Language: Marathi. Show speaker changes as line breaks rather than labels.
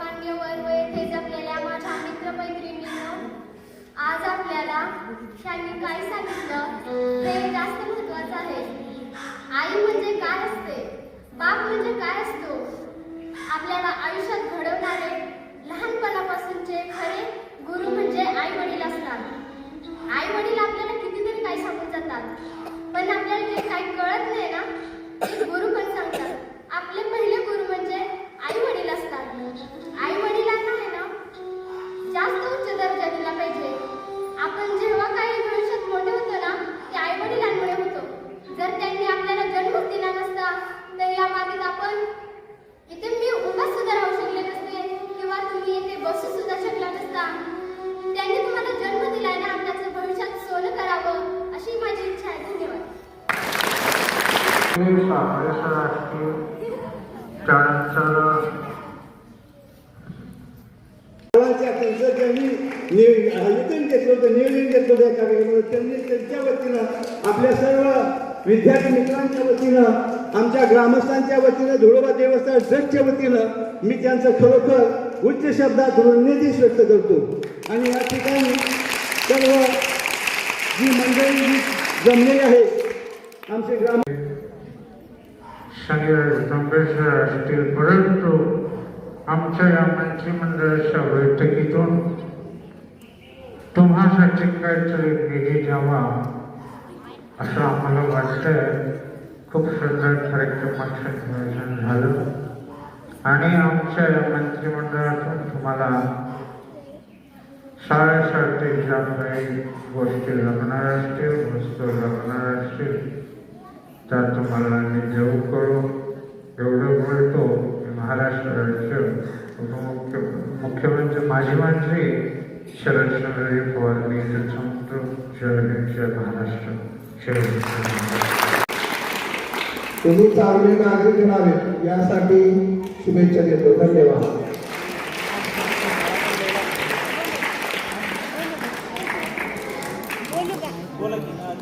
मान्यवर व येथे जमलेल्या माझ्या मित्रमैत्रिणींनो आज आपल्याला त्यांनी काय सांगितलं हे जास्त महत्वाचं आहे. आई म्हणजे काय असते? बाप म्हणजे काय असतो? आपल्याला आयुष्यात घडवणारे लहानपणापासूनचे खरे गुरु म्हणजे आई वडील असतात. आई वडील आपल्याला कितीतरी काय सांगून जातात. पण आपल्याला जे काही कळत नाही ना ते गुरु पण सांगतात. इथे मी उभा सुद्धा राहू शकले नसते किंवा तुम्ही इथे बसू सुद्धा शकला नसता त्यांनी तुम्हाला जन्म दिलाय ना त्याचं भविष्यात सोनं करावं अशी माझी इच्छा आहे धन्यवाद
त्यांचं त्यांनी नि- आयोजन घेतलं होतं नियोजन घेतलं होतं त्यांनी त्यांच्या वतीनं आपल्या सर्व विद्यार्थी मित्रांच्या वतीनं आमच्या ग्रामस्थांच्या वतीनं धुळोबा देवस्थान ट्रस्टच्या वतीनं मी त्यांचं खरोखर उच्च शब्दात ऋणनिधीच व्यक्त करतो. आणि या ठिकाणी सर्व जी मंडळी जी जमलेली आहे आमचे ग्राम
संघर्ष असतील परंतु आमच्या या मंत्रिमंडळाच्या बैठकीतून तुम्हासाठी काहीतरी निधी द्यावा. असं आम्हाला वाटतं खूप सुंदर कार्यक्रमाचं नियोजन झालं. आणि आमच्या मंत्रिमंडळातून तुम्हाला शाळेसाठी ज्या काही गोष्टी लागणार असतील वस्तू लागणार असतील त्या तुम्हाला मी देऊ करू. एवढं बोलतो की महाराष्ट्र राज्य उपमुख्य मुख्यमंत्री माजी मंत्री शरदशनरे फवारणी समृद्ध शहर जय महाराष्ट्र
तुम्ही चांगले नागरिक राहावे यासाठी शुभेच्छा देतो. धन्यवाद. बोला